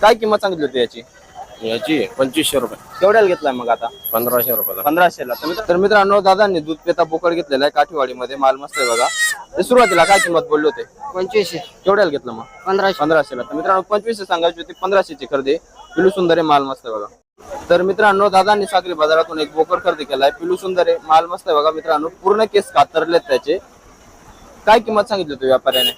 काय किंमत सांगितली होती याची? याची पंचवीसशे रुपये. केवढ्याला घेतलाय मग आता? पंधराशे रुपयाला. पंधराशेला. तर मित्र- तर मित्रांनो दादांनी दूध पेता बोकड घेतलेला आहे काठीवाडीमध्ये. माल मस्त आहे बघा. ते सुरुवातीला काय किंमत बोलले होते? पंचवीसशे. केवढ्याला घेतलं मग? पंधराशे. पंधराशेला. तर मित्रांनो पंचवीसशे सांगायची होती पंधराशेची खरेदी. पिलू सुंदर आहे माल मस्त आहे बघा. तर मित्रांनो दादांनी सागरी बाजारातून एक बोकड खरेदी केलाय. पिलू सुंदर आहे माल मस्त आहे बघा मित्रांनो. पूर्ण केस कातरलेत त्याचे. काय किंमत सांगितली होती व्यापाऱ्याने?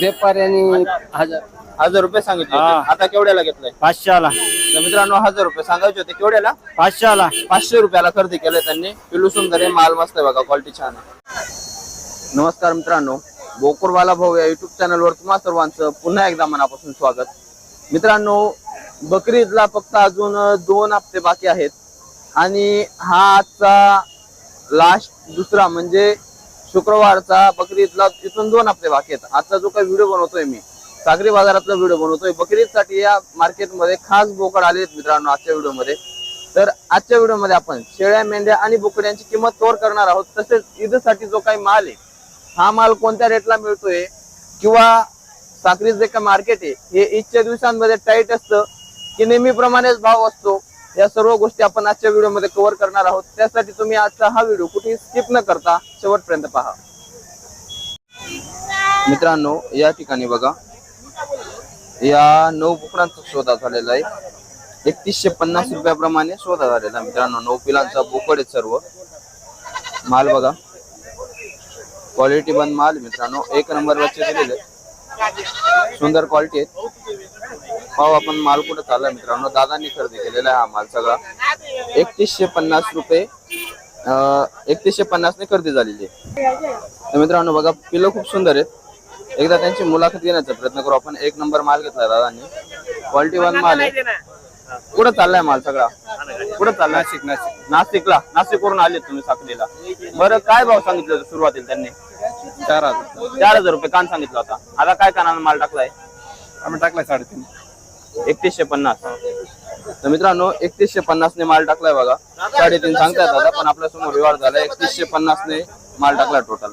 व्यापाऱ्याने हजार. हजार रुपये सांगितले होते. आता केवढ्याला घेतलंय? पाचशे आला तर मित्रांनो हजार रुपये सांगायचे होते. केवढ्याला? पाचशे आला पाचशे रुपयाला खरेदी केलंय त्यांनी. पिलू सुंदर आहे माल मस्त आहे बघा क्वालिटी छान आहे. नमस्कार मित्रांनो बोकरवाला भाऊ या युट्यूब चॅनलवर तुम्हा सर्वांचं पुन्हा एकदा मनापासून स्वागत. मित्रांनो बकरी ईदला फक्त अजून दोन हप्ते बाकी आहेत. आणि हा आजचा लास्ट दुसरा म्हणजे शुक्रवारचा बकरी ईदला तिथून दोन हप्ते बाकी आहेत. आजचा जो काही व्हिडिओ बनवतोय मी सागरी बाजारातला व्हिडिओ बनवतोय. बकरीदसाठी या मार्केटमध्ये खास बोकड आले आहेत मित्रांनो आजच्या व्हिडिओमध्ये तर आजच्या व्हिडिओमध्ये आपण शेळ्या मेंढ्या आणि बोकड्यांची किंमत तोर करणार आहोत. तसेच ईदसाठी जो काही माल आहे हा माल कोणत्या रेटला मिळतोय किंवा साखरीच जे काही मार्केट आहे हे ईदच्या दिवसांमध्ये टाईट असतं की नेहमीप्रमाणेच भाव असतो या सर्व गोष्टी आपण आजच्या व्हिडिओमध्ये कव्हर करणार आहोत. त्यासाठी तुम्ही आजचा हा व्हिडिओ कुठेही स्किप न करता शेवटपर्यंत पहा. मित्रांनो या ठिकाणी बघा. या नऊ बोकडांचा शोधा झालेला आहे. एकतीसशे पन्नास रुपयाप्रमाणे शोधा झालेला आहे मित्रांनो. नऊ पिलांचा बोकड आहे सर्व. माल बघा. क्वालिटी बंद माल मित्रांनो. एक नंबर वरचे दिलेले सुंदर क्वालिटी आहे पाहू आपण माल कुठं चालला मित्रांनो. दादांनी खरेदी केलेला आहे हा माल सगळा. एकतीसशे पन्नास रुपये एकतीसशे पन्नासने खरेदी झालेली आहे. तर मित्रांनो बघा पिलं खूप सुंदर आहेत. एकदा त्यांची मुलाखत घेण्याचा प्रयत्न करू. आपण एक नंबर माल घेतलाय दादांनी. क्वालिटी वन माल आहे. कुठं चाललाय माल सगळा? कुठं चाललाय? नाशिक नाशिक. नाशिकला. नाशिक वरून आले तुम्ही साखरीला. बरं काय भाव सांगितलं सुरुवातीला त्यांनी? चार हजार. चार हजार रुपये कान सांगितला होता. आता काय कानानं माल टाकलाय? आम्ही टाकलाय साडेतीन. एकतीसशे पन्नास. तर मित्रांनो एकतीसशे पन्नास ने माल टाकलाय बघा. साडेतीन सांगतायत आता पण आपल्यासमोर व्यवहार झाला एकतीसशे पन्नास ने माल टाकला टोटल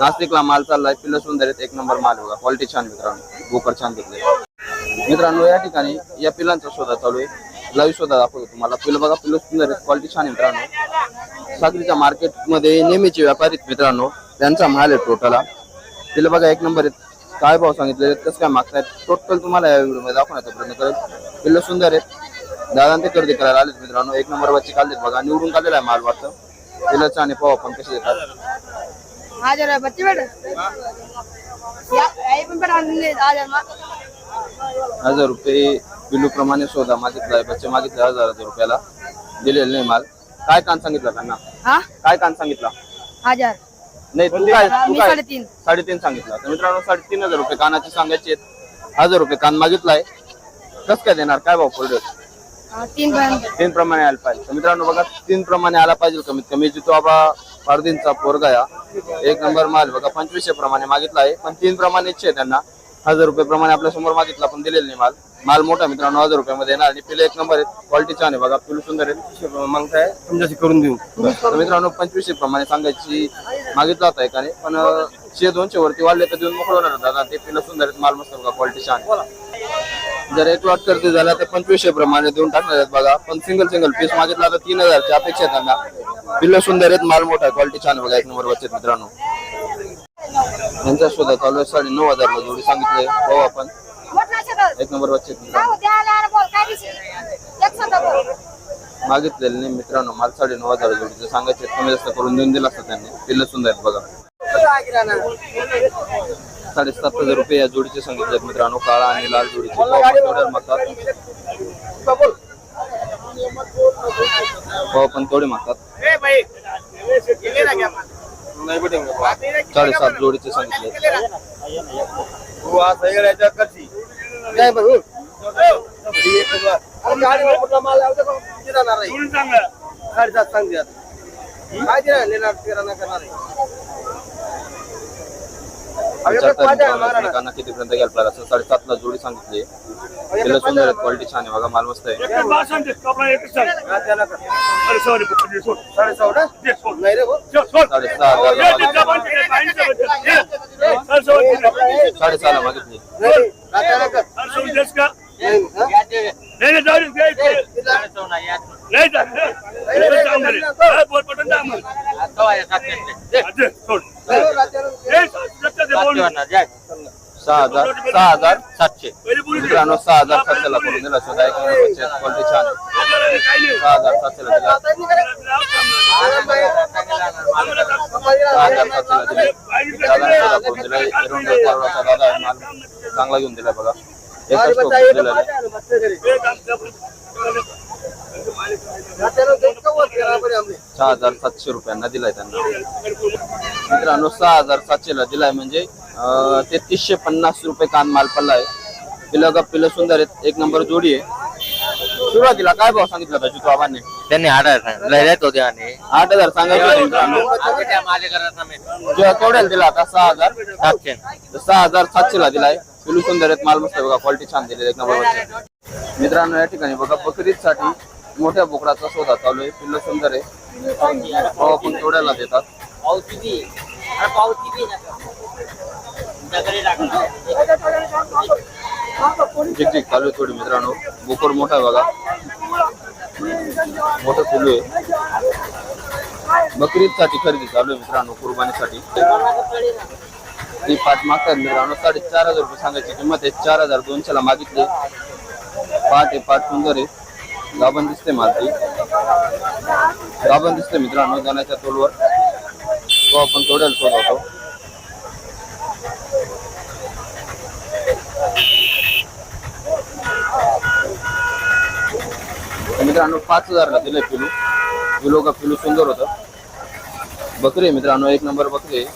नास्तिकला माल चाललाय पिल्ल सुंदर आहेत एक नंबर माल बघा. क्वालिटी छान मित्रांनो. गोकर छान घेतले. मित्रांनो या ठिकाणी या पिलांचा शोधा चालू आहे. लाईव्ह शोधा दाखवतो तुम्हाला. पिल्ल बघा पिल्ल सुंदर आहेत क्वालिटी छान मित्रांनो. सागरीच्या मार्केटमध्ये नेहमीचे व्यापारी मित्रांनो. त्यांचा माल आहे टोटल पिल्ल बघा एक नंबर आहेत. काय भाव सांगितले? कसं काय मागतायत? टोटल तुम्हाला या व्हिडिओमध्ये दाखवण्याचा प्रयत्न करेल पिल्ल सुंदर आहेत. दादा ते खरेदी करायला आलेत मित्रांनो. एक नंबर बच्चे काढलेत बघा. निवडून काढलेला आहे माल वाटतं. पिल्लचं आणि पाहू आपण कसे देतात? हजार बच्चे बेटा पण बेटा हजार हजार रुपये पिलू प्रमाणे शोधा मागितलाय बच्चे मागितले हजार हजार रुपयाला. दिलेले नाही माल. काय कान सांगितलं त्यांना? हा? काय कान सांगितला? हजार. नाही तू काय तू मी काय साडेतीन. साडेतीन सांगितलं. तर मित्रांनो साडेतीन हजार रुपये कानाचे सांगायचे आहेत. हजार रुपये कान मागितलाय. कस काय देणार? काय भाव पडले? तीन तीन प्रमाणे आला पाहिजे. तर मित्रांनो बघा तीन प्रमाणे आला पाहिजे कमीत कमी जितो आबा फारदीनचा पोरगा या एक नंबर माल बघा पंचवीसशे प्रमाणे मागितला आहे. पण तीन प्रमाणे इच्छा आहे त्यांना. हजार रुपये प्रमाणे आपल्यासमोर मागितला पण दिलेला नाही माल. माल मोठा मित्रांनो हजार रुपयामध्ये येणार आणि पिले एक नंबर आहेत क्वालिटी छान आहे बघा पिलू सुंदर आहेत मागताय तुमच्याशी करून देऊ. तर मित्रांनो पंचवीसशे प्रमाणे सांगायची मागितला होता एकाने पण शे दोनशे वरती वाढले तर देऊन मोकळ होणार दादा. ते पिलं सुंदर आहेत माल मस्त बघा क्वालिटी छान आहे. जर एक लॉट खरेदी झाला तर पंचवीसशे प्रमाणे देऊन टाकणार आहेत बघा. पण सिंगल सिंगल पीस मागितला तर तीन हजारची अपेक्षा त्यांना. पिल्लं सुंदर आहेत माल मोठा आहे क्वालिटी छान बघा. एक नंबर आहेत मित्रांनो. यांचा शोधा चालू आहे साडे नऊ हजारला जोडी सांगितले पाहू आपण. एक नंबर मित्रांनो. मागितलेले नाही मित्रांनो माल साडे नऊ हजार जोडीचं. सांगायचे कमी जास्त करून देऊन दिला असता त्यांनी. पिल्लं सुंदर आहेत बघा. साडेसात हजार रुपये या जोडीचे सांगितले आहेत मित्रांनो काळा आणि लाल जोडीचे पाव पण तेवढ्यावर मागतात. पाव पण तेवढे मागतात. साडेसात जोडीचे सांगितले काना कितीपर्यंत आपल्याला असं साडेसातला जोडी सांगितली तिला सुंदर क्वालिटी छान आहे बघा माल मस्त आहे साडेसहाला मागितली नाही नाही, जाऊ. नाही बोल जा मग. सोड. सहा हजार सहा हजार सातशे. पहिले बोलू दे. मित्रांनो सहा हजार सातशेला करून दिला सुद्धा एक. क्वालिटी छान. सहा हजार सातशेला दिला. सहा हजार सातशेला दिले. दादा सुद्धा करून चांगला घेऊन दिलाय बघा. एकच टोक दिलेलं आहे. सहा हजार सातशे रुपयांना दिलाय त्यांना. मित्रांनो सहा हजार सातशेला दिलाय म्हणजे अं, तेहतीसशे पन्नास रुपये कान माल पडला आहे पिलं गप पिलं सुंदर आहेत. एक नंबर जोडी आहे. सुरुवातीला काय भाव सांगितला होता जितू आबांनी? त्यांनी आठ लढत होते आणि. आठ हजार सांगायचे होते मित्रांनो. दिला आता सहा हजार. सातशे. तर सहा हजार सातशे ला दिलाय. पिलू सुंदर आहेत माल मस्त बघा क्वालिटी छान दिली एक नंबर मित्रांनो या ठिकाणी बघा बकरीसाठी मोठ्या बोकडाचा शोधा चालू आहे पिल्ल सुंदर आहे. भाव आपण तोड्याला देतात. ठीक ठीक चालू आहे थोडी मित्रांनो. बोकड मोठा आहे बघा. मोठं पिल्लू आहे. बकरीसाठी खरेदी चालू आहे मित्रांनो कुर्बानीसाठी. ती पाठ मागतात मित्रांनो. साडेचार हजार रुपये सांगायची किंमत आहे. चार हजार दोनशेला मागितले. पाठ आहे पाठ सुंदर आहे. गाभण दिसते माल गाभण दिसते मित्रांनो जाण्याच्या तोलवर. तो आपण तोड्याला शोधवतो होतो मित्रांनो पाच हजारला दिले पिलू. पिलू का पिलू सुंदर होतं. बकरी आहे मित्रांनो. एक नंबर बकरी आहे.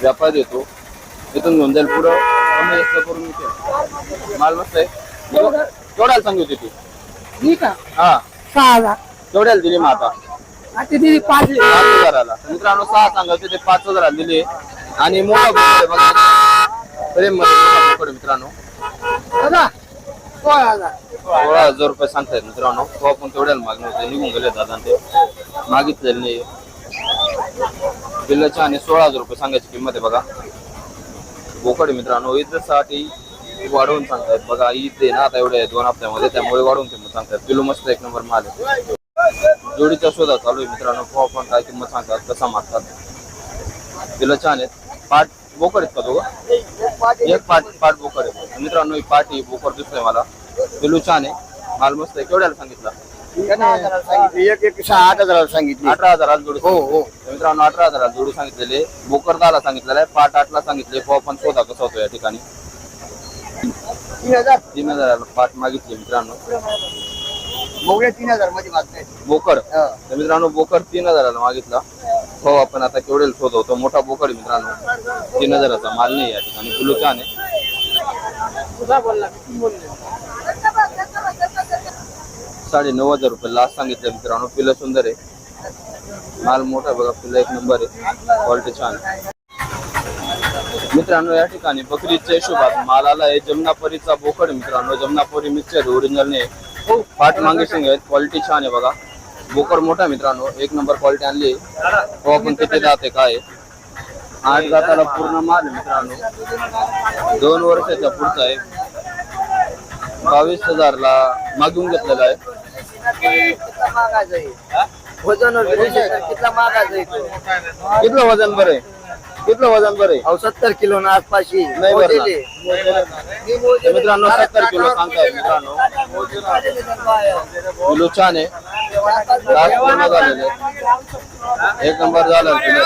व्यापार देतो तिथून घेऊन जाईल पुढं कमी जास्त करून. माल मस्त आहे केवढ्याला सांगू होती ती? ठीक आहे. हा. सहा हजार. केवढ्याला दिली मग आता? आता दिली पाच पाच हजाराला. तर मित्रांनो सहा सांगायचे ते पाच हजाराला दिले. आणि मोठा बोकड आहे बघा. प्रेममध्ये मोठा बोकड आहे मित्रांनो. दादा सोळा हजार. सोळा हजार रुपये सांगतायत मित्रांनो. तो आपण तेवढ्याला मागणी होते. निघून गेले दादा ते. मागितलेले नाही. बिल्लाच्या आणि सोळा हजार रुपये सांगायची किंमत आहे बघा. बोकड मित्रांनो ईदसाठी वाढवून सांगतायत. बघा ईद आहे ना आता एवढे दोन हप्त्यामध्ये त्यामुळे वाढवून किंमत सांगतायत. किलो मस्त एक नंबर माल आहे. जोडीचा शोधा चालू आहे मित्रांनो. तो पण काय किंमत सांगतात कसा मागतात? किलो छान आहेत. पाठ बोकड आहेत का दोघं? एक पाठ पाठ बोकड आहे. मित्रांनो ही पाठ ही बोकड दिसतोय मला. किलो छान आहे. माल मस्त आहे. केवढ्याला सांगितलं? एक एक सहा आठ हजाराला सांगितली. अठरा हजाराला जोडी हो हो. तर मित्रांनो अठरा हजाराला जोडी सांगितलेले. बोकर दहाला सांगितलेलं आहे. पाठ आठला सांगितले. तो आपण शोधा कसा होतो या ठिकाणी. तीन हजार. तीन हजाराला पाठ मागितली मित्रांनो. बघूया तीन हजारमध्ये मागताय. बोकड. तर मित्रांनो बोकड तीन हजाराला मागितला. हो आपण आता केवढे शोधवतो? मोठा बोकड आहे मित्रांनो. तीन हजाराचा माल नाही या ठिकाणी. पिलू छान आहे. साडे नऊ हजार रुपये लास्ट सांगितलं मित्रांनो. पिलं सुंदर आहे. माल मोठा बघा पिलं एक नंबर आहे. क्वालिटी छान मित्रांनो या ठिकाणी बकरीच्या हिशोबात माल आला आहे. जमनापुरीचा बोकड मित्रांनो. जमनापुरी मिक्सर ओरिजिनल ने. पाठ मागे शिंग आहेत. क्वालिटी छान आहे बघा. बोकड मोठा मित्रांनो. एक नंबर क्वालिटी आणली तो आपण किती जाते काय आठ जाताला पूर्ण माल मित्रांनो. दोन वर्षाचा पुढचा आहे. बावीस हजारला मागून घेतलेला आहे. वजन कितला मागायचा कितलं वजन बरं आहे? कितलं वजन बरं आहे? अहो सत्तर किलो ना आसपाशी नाही. तर मित्रांनो सत्तर किलो सांगताय मित्रांनो. किलो छान आहे. लास्ट पूर्ण झालेले आहे. एक नंबर झाला किलो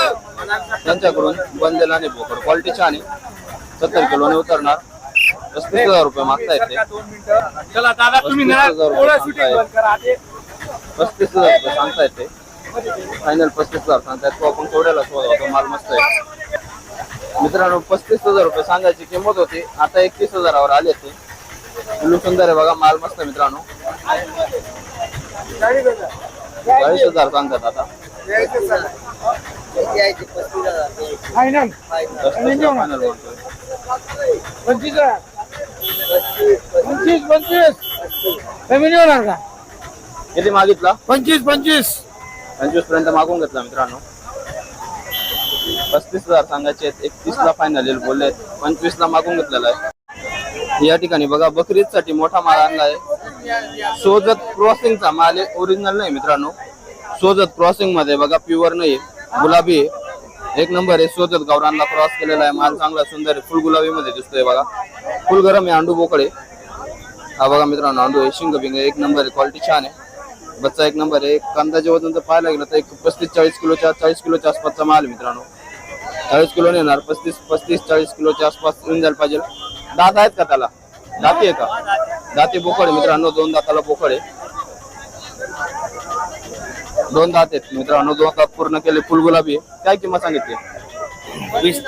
त्यांच्याकडून बंदेला नाही बोकड क्वालिटी छान आहे. सत्तर किलोने उतरणार. पस्तीस हजार रुपये मागतायत ते. चला दादा तुम्ही ना पस्तीस हजार थोडा रुपये shooting सांगतायत. बंद करा ते. पस्तीस हजार रुपये सांगतायत ते. फायनल पस्तीस हजार सांगतायत तो आपण तेवढ्याला शोधा माल मस्त आहे. मित्रांनो पस्तीस हजार रुपये सांगायची किंमत होती. आता एकतीस हजारावर आले ते. पिलू सुंदर आहे बघा माल मस्त आहे मित्रांनो. चाळीस हजार सांगतात आता. Final final. म्हणतोय. पंचवीस हजार. पंचवीस पंचवीस. कमी नाही होणार का? किती मागितला? पंचवीस पंचवीस. पंचवीसपर्यंत मागून घेतला मित्रांनो. पस्तीस हजार सांगायचे एकतीस ला फायनल येईल बोलले. पंचवीस ला मागून घेतलेला आहे. या ठिकाणी बघा बकरीसाठी मोठा माल आणलाय सोजत क्रॉसिंगचा माल आहे. ओरिजिनल नाही मित्रांनो. सोजत क्रॉसिंगमध्ये बघा प्युअर नाही गुलाबी आहे. एक नंबर आहे सोजत गावरानला क्रॉस केलेला आहे माल चांगला सुंदर आहे. फुल गुलाबी मध्ये दिसतोय बघा. फुल गरम आहे अंडू बोकडे हा बघा मित्रांनो अंडू आहे शिंग बिंग एक नंबर आहे क्वालिटी छान आहे. बच्चा एक नंबर आहे कांदाचे वजन जर पाहायला गेलं तर एक पस्तीस चाळीस किलोच्या चाळीस किलोच्या आसपासचा माल मित्रांनो. चाळीस किलो येणार पस्तीस पस्तीस चाळीस किलोच्या आसपास येऊन जायला पाहिजे. दात आहेत का त्याला? दाती आहे का? दाती बोकड मित्रांनो दोन दाताला बोकड आहे. दोन दात आहेत मित्रांनो दोन दात पूर्ण केले फुल गुलाबी आहे. काय किंमत सांगितली? वीस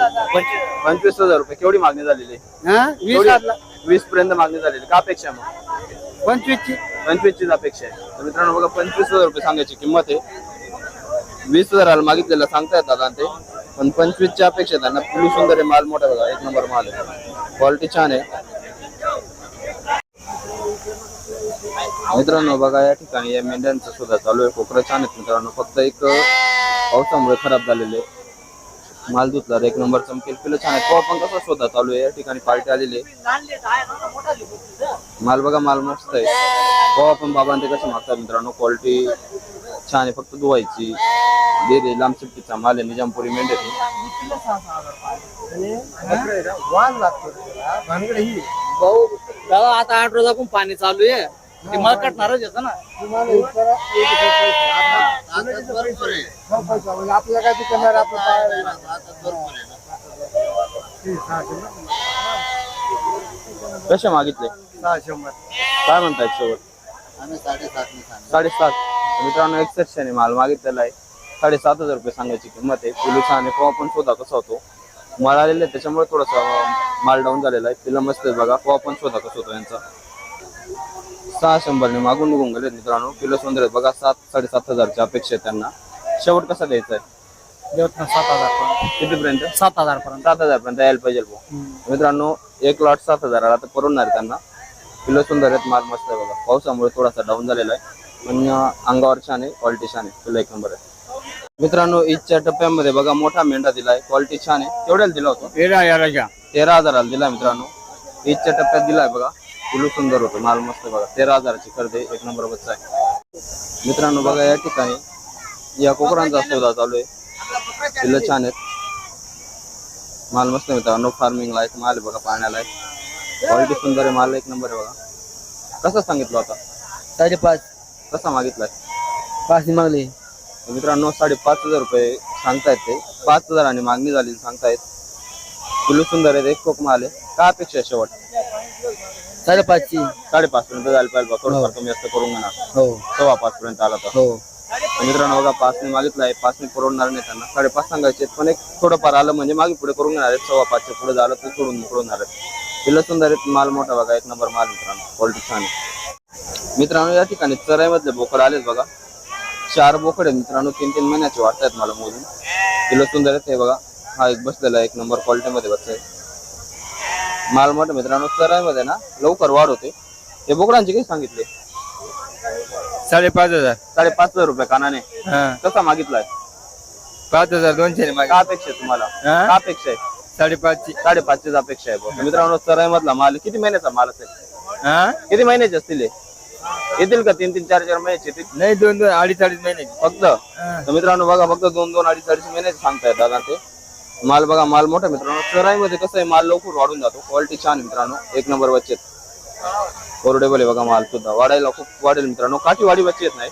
पंचवीस. हजार रुपये. केवढी मागणी झालेली? आहे? वीस केवढी? आतला वीस पर्यंत मागणी झालेली. का अपेक्षा आहे मग? पंचवीसची. पंचवीसचीच अपेक्षा आहे. तर मित्रांनो बघा पंचवीस हजार रुपये सांगायची किंमत आहे. वीस हजाराला मागितलेलं सांगता येतात दादा ते. पण पंचवीसच्या अपेक्षा आहे त्यांना. फुली सुंदर आहे माल मोठा बघा. एक नंबर माल आहे. क्वालिटी छान आहे. मित्रांनो बघा या ठिकाणी या मेंढ्यांचं सुद्धा चालू आहे. कोकरं छान आहेत मित्रांनो. फक्त एक पावसामुळे खराब झालेले माल धुतला एक नंबर चमकेल. पिलं छान आहे. तो आपण कसा शोधा चालू आहे. या ठिकाणी पार्टी आलेली आहे. माल बघा माल मस्त आहे. हो आपण बाबांचे कसे मागतात मित्रांनो. क्वालिटी छान आहे. फक्त धुवायची. दे दे लांब शिफ्टीचा माल आहे. निजामपुरी मेंढे आता आठ रोजापासून पाणी चालू आहे. ते मला कटणारच येतं ना. आपल्याला काय कसे मागितले? काय म्हणतायत शेवट? साडेसात. मित्रांनो एक आहे माल मागितलेला आहे. साडेसात हजार रुपये सांगायची किंमत आहे. पिलू आणि आहे पण स्वतः शोधा कसा होतो? माल आलेला आहे त्याच्यामुळे थोडासा माल डाऊन झालेला आहे. तिला मस्त आहे बघा. तो पण शोधा कसा होतो यांचा? सहा शंभरने मागून निघून गेले मित्रांनो. किलो सुंदर आहेत बघा सात साडेसात हजारच्या अपेक्षा आहे त्यांना. शेवट कसा द्यायचा आहे? सात हजार कितीपर्यंत? सात हजार पर्यंत. सात हजार पर्यंत यायला पाहिजे भाऊ मित्रांनो एक लॉट सात हजाराला तर परवडणार आहे त्यांना. किलो सुंदर आहेत माल मस्त आहे बघा. पावसामुळे थोडासा डाऊन झालेला आहे. पण अं, अंगावर छान आहे क्वालिटी छान आहे. किलो एक नंबर आहे. मित्रांनो ईदच्या टप्प्यामध्ये बघा मोठा मेंढा दिलाय. क्वालिटी छान आहे. केवढ्याला दिला होता? तेरा याराच्या तेरा हजाराला दिला मित्रांनो. ईदच्या टप्प्यात दिलाय बघा. किलो सुंदर होतो. माल मस्त बघा. तेरा हजाराची खरेदी एक नंबर बच्चा आहे मित्रांनो बघा या ठिकाणी या कोकरांचा सौदा चालू आहे. पिल्लं छान आहेत. माल मस्त मित्रांनो. फार्मिंग लायक माल आहे बघा पाण्याला आहे क्वालिटी सुंदर आहे. माल एक नंबर आहे बघा. कसा सांगितलं होता? साडेपाच. कसा मागितलाय पाच मागले. तर मित्रांनो साडेपाच हजार रुपये सांगतायत ते. पाच हजारांनी मागणी झाली सांगतायत. किलो सुंदर आहे एक कोक माल आहे. का अपेक्षा शेवट? साडेपाचची. साडेपाच पर्यंत जायला पाहिजे बा. थोडंफार कमी जास्त करून घेणार हो. सव्वा पाच पर्यंत आला तर. हो. तर मित्रांनो बघा पाचने मागितलं आहे. पाचने परवडणार नाही त्यांना. साडेपाच सांगायचे पण एक थोडंफार आलं म्हणजे मागे पुढे करून घेणार आहेत. सव्वा पाचच्या पुढे झालं तर सोडून मोकळून आहेत. पिल्लं सुंदर आहेत. माल मोठा बघा. एक नंबर माल मित्रांनो. क्वालिटी छान आहे. मित्रांनो या ठिकाणी चराईमधले बोकड आलेत बघा. चार बोकड आहेत मित्रांनो. तीन तीन महिन्याचे वाटतायत मला मोजून. पिल्लं सुंदर आहेत. हे बघा. हा एक बसलेला आहे, एक नंबर क्वालिटीमध्ये बसचा आहे माल मोठा मित्रांनो चराईमध्ये ना लवकर वाढ होते. हे बोकडांचे काही सांगितले? साडेपाच हजार. साडेपाच हजार रुपये कानाने. हा. कसा मागितलाय? पाच हजार दोनशे ने अपेक्षा आहे तुम्हाला? हा? अपेक्षा आहे? साडेपाचची. साडेपाचशेच अपेक्षा आहे बुवा. मित्रांनो चराई मधला माल किती महिन्याचा माल असेल? हा? किती महिन्याचे असतील हे? येतील का तीन तीन चार चार महिन्याचे? येतील? नाही दोन दोन अडीच अडीच महिन्याची. फक्त? तर मित्रांनो बघा फक्त दोन दोन अडीच अडीच महिन्याचे सांगतायत दादा ते. माल बघा माल मोठा मित्रांनो. चराईमध्ये कसं आहे माल लवकर वाढून जातो. क्वालिटी छान मित्रांनो. एक नंबर बच्चे कोरडेबल आहे बघा माल सुद्धा. वाढायला खूप वाढेल मित्रांनो. काठीवाडी बच्चे येत नाही.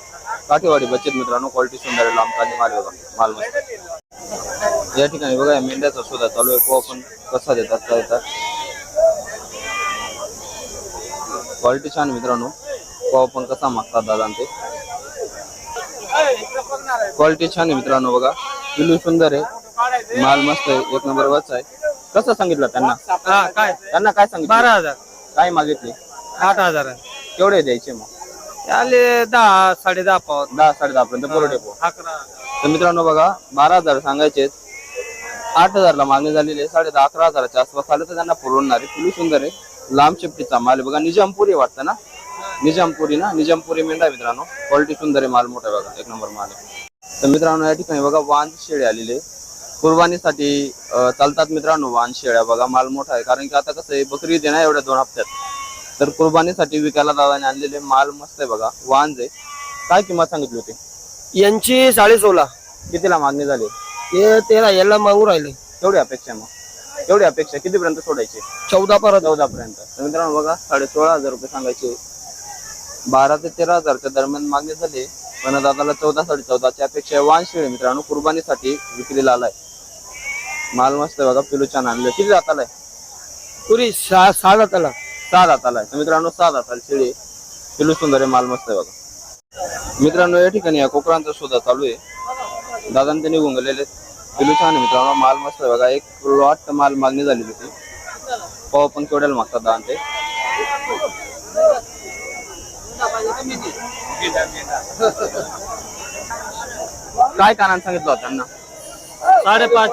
काठीवाडी बच्चे मित्रांनो. क्वालिटी सुंदर आहे. लांब माल बघा. माल मस्त. या ठिकाणी बघा मेंढ्याचा सुद्धा चालू आहे. को पण कसा देतात काय देतात? क्वालिटी छान मित्रांनो. को पण कसा मागतात दादा ते? क्वालिटी छान आहे मित्रांनो बघा. पिलू सुंदर आहे. माल मस्त आहे. एक नंबर वच आहे. कसं सांगितलं त्यांना? हा काय? त्यांना काय सांगितलं? बारा हजार. काय मागितले? आठ हजार. केवढे द्यायचे मग? आले दहा साडे दहा पाव. दहा साडे दहा पर्यंत डेपो अकरा तर मित्रांनो बघा बारा हजार सांगायचे आठ हजारला मागणी झालेली आहे. साडे दहा अकरा हजाराच्या आसपास आलं तर त्यांना पुरवणार आहे. पिलू सुंदर आहे. लांब शेपटीचा माल आहे. बघा निजामपुरी वाटतं ना? निजामपुरी ना? निजामपुरी मेंढा मित्रांनो. क्वालिटी सुंदर आहे माल मोठा बघा. एक नंबर माल आहे. तर मित्रांनो या ठिकाणी बघा वांज शेळी आलेली आहे. कुर्बानीसाठी चालतात मित्रांनो वाहन शेळ्या. बघा माल मोठा आहे. कारण की आता कसं आहे बकरी ईद ना एवढ्या दोन हप्त्यात. तर कुर्बानीसाठी विकायला दादाने आणलेले माल मस्त आहे बघा. वाहन आहे. काय किंमत सांगितली होती? यांची साडे सोळा. कितीला मागणी झाली? हे तेरा याला मागू राहिले. केवढी अपेक्षा मग. केवढी अपेक्षा कितीपर्यंत सोडायची? चौदा परत चौदा पर्यंत. तर मित्रांनो बघा साडे सोळा हजार रुपये सांगायचे. बारा ते तेरा हजारच्या दरम्यान मागणी झाली. पण दादाला चौदा साडे चौदाची अपेक्षा आहे. वाहन शेळी मित्रांनो कुर्बानीसाठी विक्रीला आलाय. माल मस्त बघा पिलू छान आणले. किती जातालाय पुरी सहा साडा त्याला सहा दाताला आहे तर मित्रांनो सहा दाताला शेळी. आहे. पिलू सुंदर आहे माल मस्त आहे बघा. मित्रांनो या ठिकाणी या कोकरांचा शोधा चालू आहे. दादांनी ते निघून गेलेले पिलू छान आहे मित्रांनो माल मस्त आहे बघा. एक लॉट माल मागणी झालेली होती. पाव पण केवढ्याला मागतात दादा ते? काय कानान सांगितलं होतं त्यांना? साडेपाच.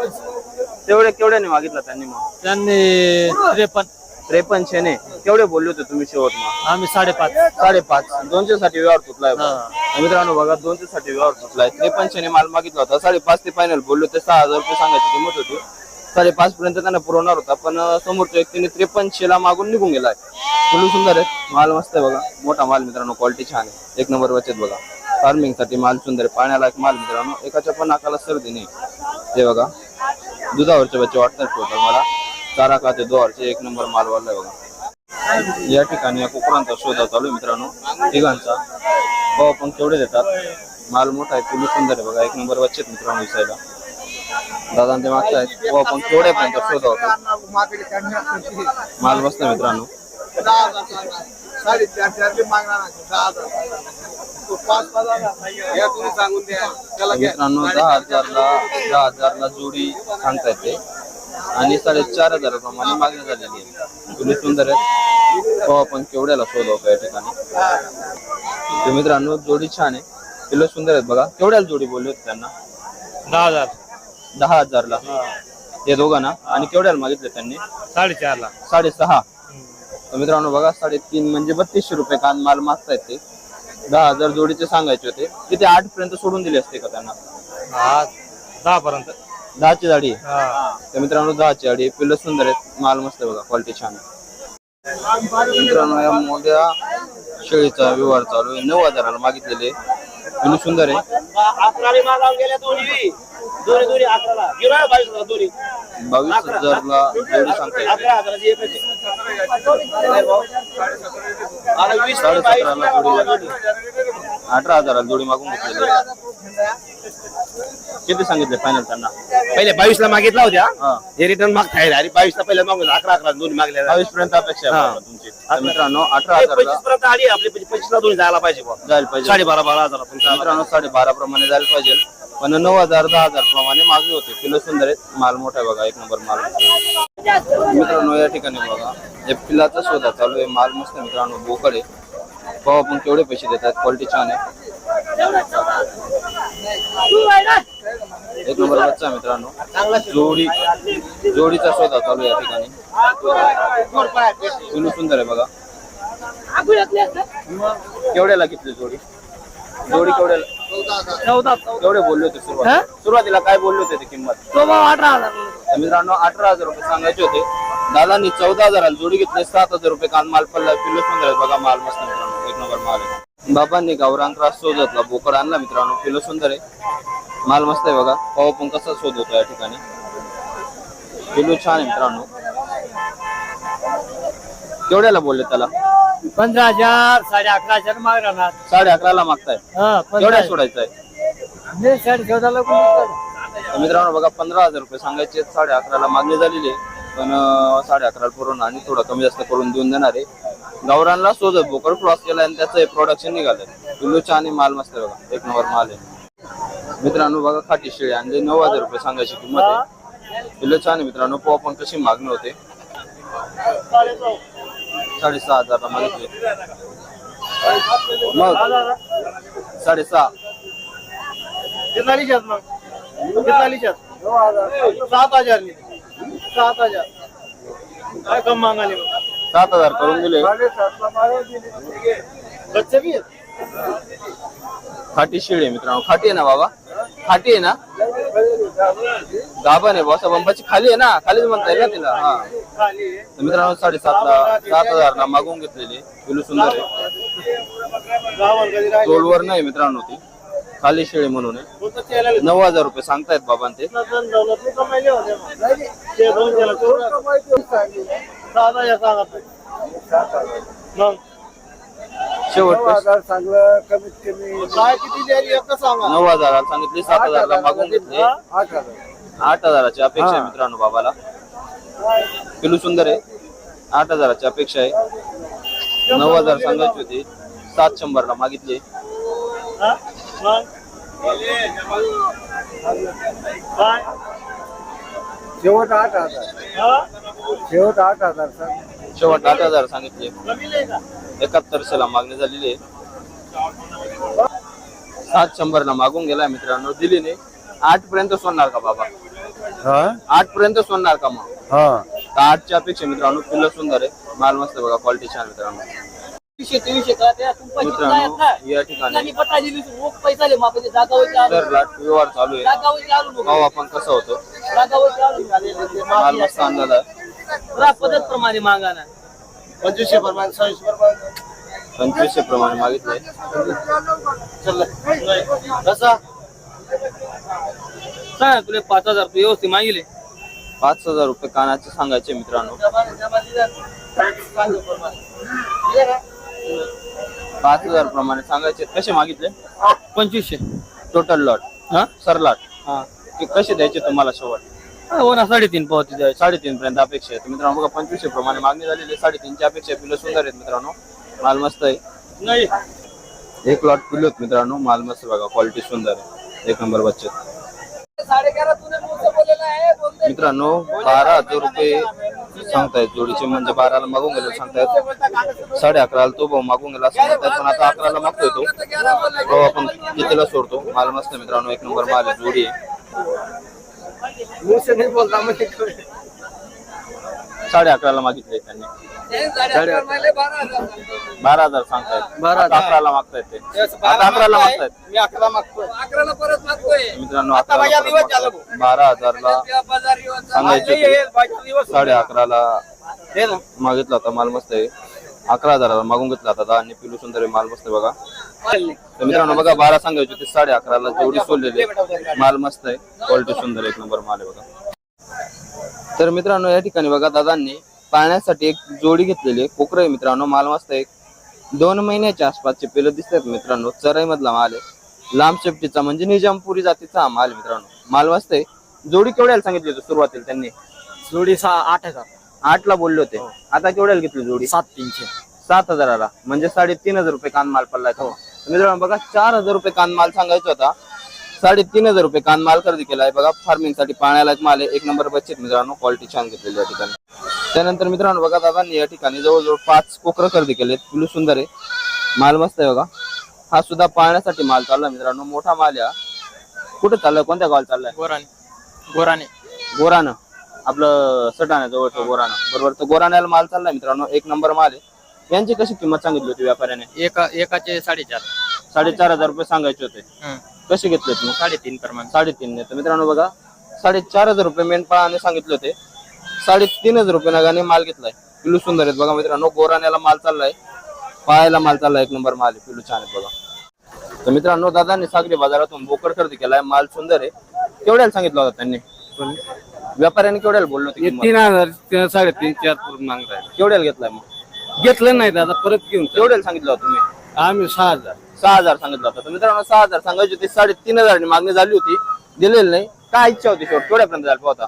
तेवढे केवढ्याने मागितलं त्यांनी मग? त्यांनी त्रेपन्न. त्रेपन्न शेने केवढे बोलले होते तुम्ही शेवट मग? आम्ही साडेपाच. साडेपाच. दोनशे साठी व्यवहार तुटलाय. तर मित्रांनो बघा दोनशे साठी व्यवहार तुटलाय. त्रेपन्न शेने माल मागितला होता. साडेपाच ते फायनल बोलले होते. सहा हजार रुपये सांगायची किंमत होती. साडेपाच पर्यंत त्यांना पुरवणार होता. पण अं, समोरच्या व्यक्तीने त्रेपन्न शेला मागून निघून गेलाय. फुलू सुंदर आहे माल मस्त आहे बघा. मोठा माल मित्रांनो. क्वालिटी छान आहे. एक नंबर बचत बघा. फार्मिंगसाठी माल सुंदर आहे. पाण्याला एक माल मित्रांनो. एकाच्या पण नाकाला सर्दी नाही. ते बघा. दुधावरचे बच्चे वाटतात टोटल मला चारा खाते दुधावरचे एक नंबर माल वाढलाय बघा. या ठिकाणी या कुकरांचा शोध चालू मित्रांनो. तिघांचा. भाव पण केवढे देतात? माल मोठा आहे तुम्ही सुंदर आहे बघा. एक नंबर बच्चे आहेत मित्रांनो दिसायला. दादा ते आहेत. भाव पण पर्यंत शोध होतो? माल मस्त मित्रांनो. मित्रांनो दहा हजारला दहा हजारला जोडी सांगता येते. आणि साडेचार हजाराप्रमाणे मागणी झालेली आहे तुला सुंदर आहे तो आपण केवढ्याला शोधवतो या ठिकाणी. तर मित्रांनो जोडी छान आहे. पिल्लं सुंदर आहेत बघा. केवढ्याला जोडी बोलली होती त्यांना? दहा हजार. दहा हजारला. ते दोघांना. आणि केवढ्याला मागितले त्यांनी? साडेचारला. साडेसहा. तर मित्रांनो बघा साडेतीन म्हणजे बत्तीसशे रुपये कान माल मागतायत ते. दहा हजार जोडीचे सांगायचे होते. तिथे आठ पर्यंत सोडून दिले असते का त्यांना? हा दहा पर्यंत दहाची जाडी. आहे. तर मित्रांनो दहाची जाडी. पिल्लं सुंदर आहेत. माल मस्त आहे बघा क्वालिटी छान आहे. मित्रांनो या मोठ्या शेळीचा व्यवहार चालू आहे. नऊ हजाराला मागितलेले. पिल्लू सुंदर आहे. बावीस हजारला जोडी सांगता येते साडेसतराला जोडी झाली. अठरा हजाराला जोडी मागून घेतलेली. किती सांगितले फायनल त्यांना? पहिले बावीस ला मागितला होत्या. हा. हे रिटर्न मागताय आणि बावीस ला पहिले मागून अकरा अकरा दोन्ही मागल्या बावीस पर्यंत अपेक्षा आहे तुमची. तर मित्रांनो अठरा हजारला पंचवीसपर्यंत आली आपली पंचवीस ला दोन्ही जायला पाहिजे बुवा. जायला पाहिजे. साडेबारा बारा हजार मित्रांनो साडेबारा प्रमाणे जायला पाहिजे. पण नऊ हजार दहा हजार प्रमाणे मागणी होते. किलो सुंदर आहेत. माल मोठा आहे बघा एक नंबर माल मित्रांनो या ठिकाणी बघा एप्रिलाचा शोधा चालू आहे. माल मस्त मित्रांनो बोकड आहे. पाव आपण केवढे पैसे देतात. क्वालिटी छान आहे. एक नंबर बच्चा मित्रांनो. जोडी जोडीचा शोधा चालू आहे या ठिकाणी. किलो सुंदर आहे बघा. केवढ्याला घेतली जोडी? जोडी केवढ्याला? चौदा केवढे बोलले होते सुरुवात सुरुवातीला काय बोलले होते ते किंमत? तो भाव अठरा हजार तर मित्रांनो अठरा हजार रुपये सांगायचे होते. दादांनी चौदा हजाराला जोडी घेतली सात हजार रुपये काल माल पडला. पिल्लो सुंदर बघा माल मस्त मित्रांनो. एक नंबर माल आहे. बाबांनी गावरान त्रास शोधतला बोकड आणला मित्रांनो. पिल्लो सुंदर आहे. माल मस्त आहे बघा. पाव पण कसा शोध होतो या ठिकाणी. पिल्लू छान आहे मित्रांनो. केवढ्याला बोलले त्याला? पंधरा हजार साडे अकरा हजार माग राहणार साडे अकराला मागताय. हा केवढ्या सोडायचं आहे साडे चौदाला तर मित्रांनो बघा पंधरा हजार रुपये सांगायचे साडे अकराला मागणी झालेली आहे. पण अं, साडे अकराला पुरवून आणि थोडं कमी जास्त करून देऊन देणार आहे. गावरानला शोधत बोकड क्रॉस केला आणि त्याचं प्रोडक्शन निघालं पिल्लू आणि माल मस्त आहे बघा. एक नंबर माल आहे. मित्रांनो बघा खाटी शेळी आणि नऊ हजार रुपये सांगायची किंमत आहे. पिल्लू छान आहे मित्रांनो पो पण कशी मागणी होते? साडेसहा हजारला मागितले. मग? साडेसहा. कितना मग? कितना सात हजार सात हजार. काय कम मागाले सात हजार करून दिले. बच्चे भी खाटी शेळी आहे मित्रांनो. खाटी आहे ना बाबा? खाटी आहे ना? गाभण आहे बॉस बंबाची खाली आहे ना? खालीच म्हणता येईल ना तिला. हा. तर मित्रांनो साडेसातला सात हजारला मागवून घेतलेली पिलू सुंदर आहे. तोडवर नाही मित्रांनो ती. खाली शेळी म्हणून आहे. नऊ हजार रुपये सांगतायत बाबां ते शेवट पैसे चांगलं कमीत कमी काय किती द्यायला येतं सांगा. नऊ हजाराला सांगितली सात हजारला मागवून घेतले. आठ हजार. आठ हजाराची अपेक्षा आहे मित्रांनो बाबाला. पिलू सुंदर आहे. आठ हजाराची अपेक्षा आहे. नऊ हजार सांगायची होती. सात शंभरला मागितली. शेवट आठ हजार. शेवट आठ हजार शेवट आठ हजार सांगितले. एकाहत्तरशे ला मागणी झालेली आहे. सात शंभरला मागून गेलाय मित्रांनो. दिली नाही आठ पर्यंत सोडणार का बाबा? हा? आठ पर्यंत सोडणार का मग? हा. तर आठच्या अपेक्षा मित्रांनो पिल्लं सुंदर आहे. माल मस्त आहे बघा क्वालिटी छान मित्रांनो. मित्रांनो ना, या ठिकाणी. तर लाट व्यवहार चालू आहे. आपण कसं होतं? जागावरती आलो माल मस्त अंदाज आहे. पद्धत प्रमाणे मागा ना पंचवीसशे प्रमाणे सव्वीसशे प्रमाणे. पंचवीसशे प्रमाणे मागितले. कसा? सांग तुला पाच हजार तू व्यवस्थित मागिले? पाच हजार रुपये कानाचे सांगायचे मित्रांनो. पाच हजार प्रमाणे सांगायचे. कसे मागितले? पंचवीसशे. टोटल लॉट हा? सर लॉट ते कसे द्यायचे तुम्हाला शेवट? हो ना साडेतीन पावती द्यायची. साडेतीन पर्यंत अपेक्षा आहे. तर मित्रांनो बघा पंचवीसशे प्रमाणे मागणी झालेली आहे. साडेतीनची अपेक्षा आहे. पिलं सुंदर आहेत मित्रांनो. माल मस्त आहे. नाही. एक लॉट पिलो मित्रांनो. माल मस्त बघा. क्वालिटी सुंदर आहे. एक नंबर बच्चे मित्रांनो बारा हजार रुपये सांगतायत जोडीचे म्हणजे बाराला मागून गेले सांगतायत. साडे अकराला तो भाऊ मागून गेला असं म्हणतायत पण आता अकराला मागतोय तो. भाऊ आपण कितीला सोडतो? माल मस्त आहे मित्रांनो एक नंबर माल आहे जोडी आहे. नाही बोलता साडे अकराला मागितले त्यांनी. बारा हजार सांगतायत. बारा आता अकराला मागतायत ते. आता अकराला मागतायत. मी अकरा मागतोय. मित्रांनो अकराला परत मागतायत. बारा हजारला सांगायचे होते. साडे अकराला मागितला होता माल मस्त आहे. अकरा हजाराला मागून घेतला होता दहा आणि पिलू सुंदर आहे माल मस्त आहे बघा. तर मित्रांनो बघा बारा सांगायचे होते साडे अकराला जेवढी सोडलेली आहे. माल मस्त आहे. क्वालिटी सुंदर आहे, एक नंबर माल आहे बघा. तर मित्रांनो या ठिकाणी बघा दादांनी पाळण्यासाठी एक जोडी घेतलेली आहे. कोकरं आहे मित्रांनो माल मस्त आहे. दोन महिन्याच्या आसपासचे पिलं दिसतात मित्रांनो. चराई मधला माल आहे. लांब शेपटीचा म्हणजे निजामपुरी जातीचा हा माल मित्रांनो. माल मस्त आहे. जोडी केवढ्याला सांगितली होती सुरुवातीला त्यांनी? जोडी सहा आठ हजार. आठ ला बोलले होते. आता केवढ्याला घेतली जोडी? सात तीनशे. सात हजाराला. म्हणजे साडेतीन हजार रुपये कान माल पडलाय तो. मित्रांनो बघा चार हजार रुपये कान माल सांगायचा होता. साडेतीन हजार रुपये कान माल खरेदी केलाय बघा फार्मिंगसाठी पाण्याला माल आहे. एक नंबर बच्चेत मित्रांनो क्वालिटी छान घेतलेली या ठिकाणी. त्यानंतर मित्रांनो बघा दादांनी या ठिकाणी जवळजवळ पाच कोकरं खरेदी केलेत. पिलू सुंदर आहे. माल मस्त आहे बघा. हा सुद्धा पाळण्यासाठी माल चाललाय मित्रांनो. मोठा माल या कुठे चाललाय? कोणत्या गावाला चाललाय? गोराने. गोराने गोरानं. आपलं सटाणा जवळचं गोरानं. बरोबर तर गोराण्याला माल चाललाय मित्रांनो. एक नंबर माल आहे. यांची कशी किंमत सांगितली होती व्यापाऱ्याने? एका एकाचे साडेचार. साडेचार हजार रुपये सांगायचे होते. कसे घेतलेत मग साडेतीन प्रमाणे. साडेतीन तर मित्रांनो बघा साडेचार हजार रुपये मेंढपाळाने सांगितले होते. साडेतीन हजार रुपये नगाने माल घेतलाय. पिलू सुंदर आहेत बघा मित्रांनो. गोराण्याला माल चाललाय. पायाला माल चाललाय. एक नंबर माल आहे. पिलू छान आहेत बघा. तर मित्रांनो दादांनी सागरी बाजारातून बोकड खरेदी केलाय. माल सुंदर आहे. केवढ्याला सांगितलं होता त्यांनी? व्यापाऱ्याने केवढ्याला बोललो होते? तीन हजार साडेतीन चार मागताय. केवढ्याला घेतलाय मग? घेतलं नाही दादा परत घेऊन केवढ्याला सांगितलं होतं तुम्ही? आम्ही सहा हजार. सहा हजार सांगितलं होतं. तर मित्रांनो सहा हजार सांगायची होती. साडेतीन हजारांनी मागणी झाली होती. दिलेली नाही. काय इच्छा होती शेवट? केवढ्यापर्यंत जायला होता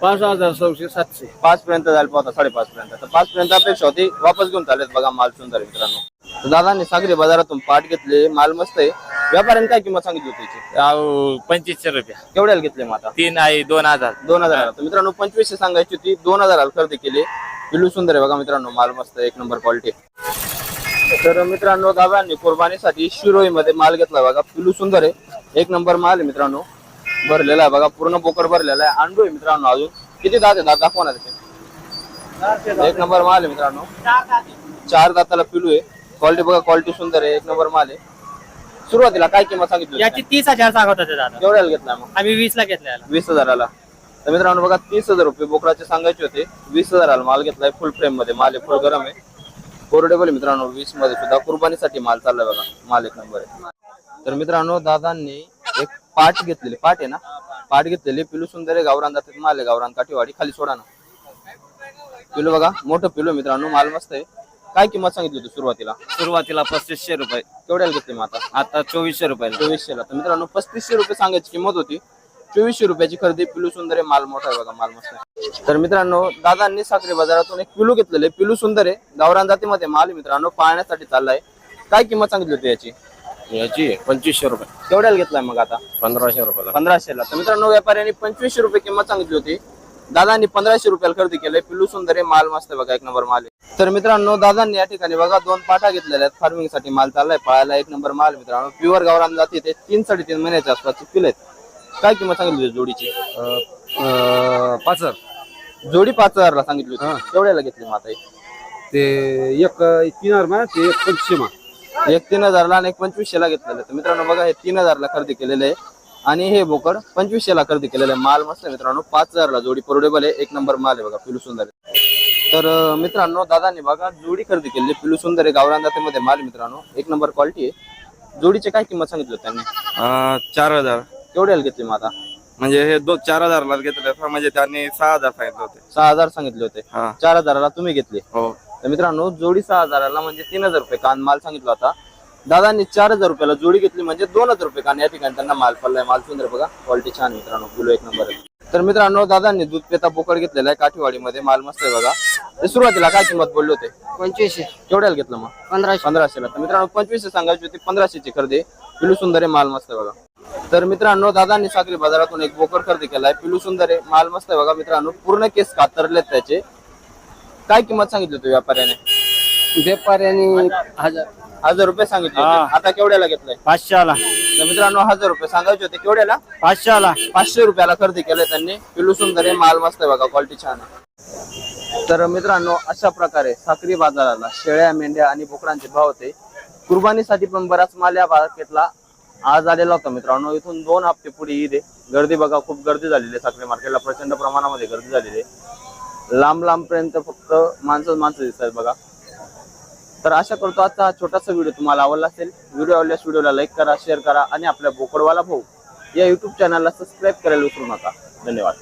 पाच हजार सहाशे सातशे. पाच पर्यंत जायला होता साडेपाच पर्यंत तर पाच पर्यंत अपेक्षा होती. वापस घेऊन चाललेत बघा माल सुंदर मित्रांनो. तर दादांनी सागरी बाजारातून पाठ घेतले. माल मस्त आहे. व्यापाऱ्याने काय किंमत सांगितली होती? पंचवीसशे रुपये. केवढ्याला घेतले मग आता? तीन आहे दोन हजार. दोन हजार. तर मित्रांनो पंचवीसशे सांगायची होती. दोन हजाराला खरेदी केली. पिलू सुंदर आहे बघा मित्रांनो. माल मस्त आहे, एक नंबर क्वालिटी तर मित्रांनो दादांनी कुर्बानीसाठी शिरोई मध्ये माल घेतला बघा. पिलू सुंदर आहे. एक नंबर माल आहे मित्रांनो. भरलेला आहे बघा. पूर्ण बोकर भरलेला आहे. अंडू आहे मित्रांनो अजून. किती दात आहे? दात दाखवा ना त्याचे. एक नंबर माल आहे मित्रांनो. चार दाताला पिलू आहे. क्वालिटी बघा क्वालिटी सुंदर आहे. एक नंबर माल आहे. सुरुवातीला काय किंमत सांगितली? याची तीस हजार सांगत होते दादा. केवढ्याला घेतला मग? आम्ही वीस ला घेतलेला. वीस हजाराला. तर मित्रांनो बघा तीस हजार रुपये बोकडाचे सांगायचे होते. वीस हजाराला माल घेतलाय. फुल फ्रेममध्ये. माल आहे फुल गरम आहे. कोरडेबल मित्रांनो वीसमध्ये सुद्धा कुर्बानीसाठी माल चाललाय बघा माल एक नंबर आहे. तर मित्रांनो दादांनी एक पाट घेतलेली पाट आहे ना? पाट घेतलेली पिलू सुंदर आहे गावरान जातात माल आहे गावरान काठीवाडी खाली सोडा ना. पिलू बघा मोठं पिलू मित्रांनो माल मस्त आहे. काय किंमत सांगितली होती सुरुवातीला? सुरुवातीला पस्तीसशे रुपये. केवढ्याला घेतली मग आता? आता चोवीसशे रुपयाला. चोवीसशे ला तर मित्रांनो पस्तीसशे रुपये सांगायची किंमत होती. चोवीसशे रुपयाची खरेदी पिलू सुंदर आहे माल मोठा आहे बघा माल मस्त आहे. तर मित्रांनो दादांनी साखरे बाजारातून एक पिलू घेतलेले पिलू सुंदर आहे गावरान जातीमध्ये माल मित्रांनो पाहण्यासाठी चाललाय. काय किंमत सांगितली होती याची? याची पंचवीसशे रुपये. केवढ्याला घेतलाय मग आता? पंधराशे रुपयाला. पंधराशे ला तर मित्रांनो व्यापाऱ्यांनी पंचवीसशे रुपये किंमत सांगितली होती. दादांनी पंधराशे रुपयाला खरेदी केलंय. पिलू सुंदर आहे माल मस्त बघा एक नंबर माल आहे. तर मित्रांनो दादांनी या ठिकाणी बघा दोन पाठा घेतलेल्या आहेत. फार्मिंगसाठी माल चाललाय पळायला एक नंबर माल मित्रांनो. प्युअर गावरान जाती ते तीन साडेतीन महिन्याच्या आसपासचे पिल आहेत काय किंमत सांगितली होती जोडीची? पाच हजार. जोडी पाच हजारला सांगितली होती. केवढ्याला घेतली ही? ते एक तीन हजार मा ते एक पंचशे मा एक तीन हजारला आणि एक पंचवीसशे ला घेतलेलं आहे. तर मित्रांनो बघा हे तीन हजारला खरेदी केलेलं आहे. आणि हे बोकड पंचवीसशे ला खरेदी केलेलं आहे. माल मस्त आहे मित्रांनो. पाच हजारला जोडी परवडेबल आहे. एक नंबर माल आहे बघा पिलू सुंदर आहे. तर अं, मित्रांनो दादांनी बघा जोडी खरेदी केली. पिलू सुंदर आहे गावरान जातीमध्ये माल आहे मित्रांनो. एक नंबर क्वालिटी आहे. जोडीचे काय किंमत सांगितली होती त्यांनी? चार हजार. केवढ्याला घेतली मग आता? म्हणजे हे दोन चार हजारला घेतले म्हणजे त्यांनी सहा हजार सांगितले होते. सहा हजार सांगितले होते. हा. चार हजाराला तुम्ही घेतले. हो. तर मित्रांनो जोडी सहा हजाराला म्हणजे तीन हजार रुपये कान माल सांगितला होता. दादांनी चार हजार रुपयाला जोडी घेतली म्हणजे दोन हजार रुपये कान. या ठिकाणी त्यांना माल पडलाय. माल सुंदर बघा. क्वालिटी छान आहे मित्रांनो. किलो एक नंबर. आहे तर मित्रांनो दादांनी दूध पेता बोकड घेतलेला आहे. काठीवाडीमध्ये माल मस्त आहे बघा. ते सुरुवातीला काय किंमत बोलले होते? पंचवीसशे. केवढ्याला घेतलं मग? पंधराशे. पंधराशेला. तर मित्रांनो पंचवीसशे सांगायची होती पंधराशेची खरेदी. पिलू सुंदर आहे माल मस्त आहे बघा. तर मित्रांनो दादांनी साखरी बाजारातून एक बोकड खरेदी केलाय पिलू सुंदर आहे. माल मस्त आहे बघा मित्रांनो. पूर्ण केस कातरलेत त्याचे. काय किंमत सांगितली होती व्यापाऱ्याने? व्यापाऱ्याने हजार. हजार रुपये सांगितले होते. आता केवढ्याला घेतलंय? पाचशे आला तर मित्रांनो हजार रुपये सांगायचे होते. केवढ्याला? पाचशे आला पाचशे रुपयाला खरेदी केलंय त्यांनी. पिलू सुंदर आहे. माल मस्त आहे बघा. क्वालिटी छान आहे. तर मित्रांनो अशा प्रकारे साखरी बाजाराला शेळ्या मेंढ्या आणि बोकडांचे भाव होते. कुर्बानीसाठी पण बराच माल या मार्केटला आज आलेला होता मित्रांनो. इथून दोन हप्ते पुढे ईद आहे. गर्दी बघा खूप गर्दी झालेली आहे साखरे मार्केटला प्रचंड प्रमाणामध्ये गर्दी झालेली आहे. लांब लांब पर्यंत फक्त माणसं माणसं दिसत बघा. तर आशा करतो आजचा हा छोटासा व्हिडिओ तुम्हाला आवडला असेल. व्हिडिओ आवडल्यास व्हिडिओला लाईक करा शेअर करा आणि आपल्या बोकडवाला भाऊ या युट्यूब चॅनलला सबस्क्राईब करायला विसरू नका. धन्यवाद.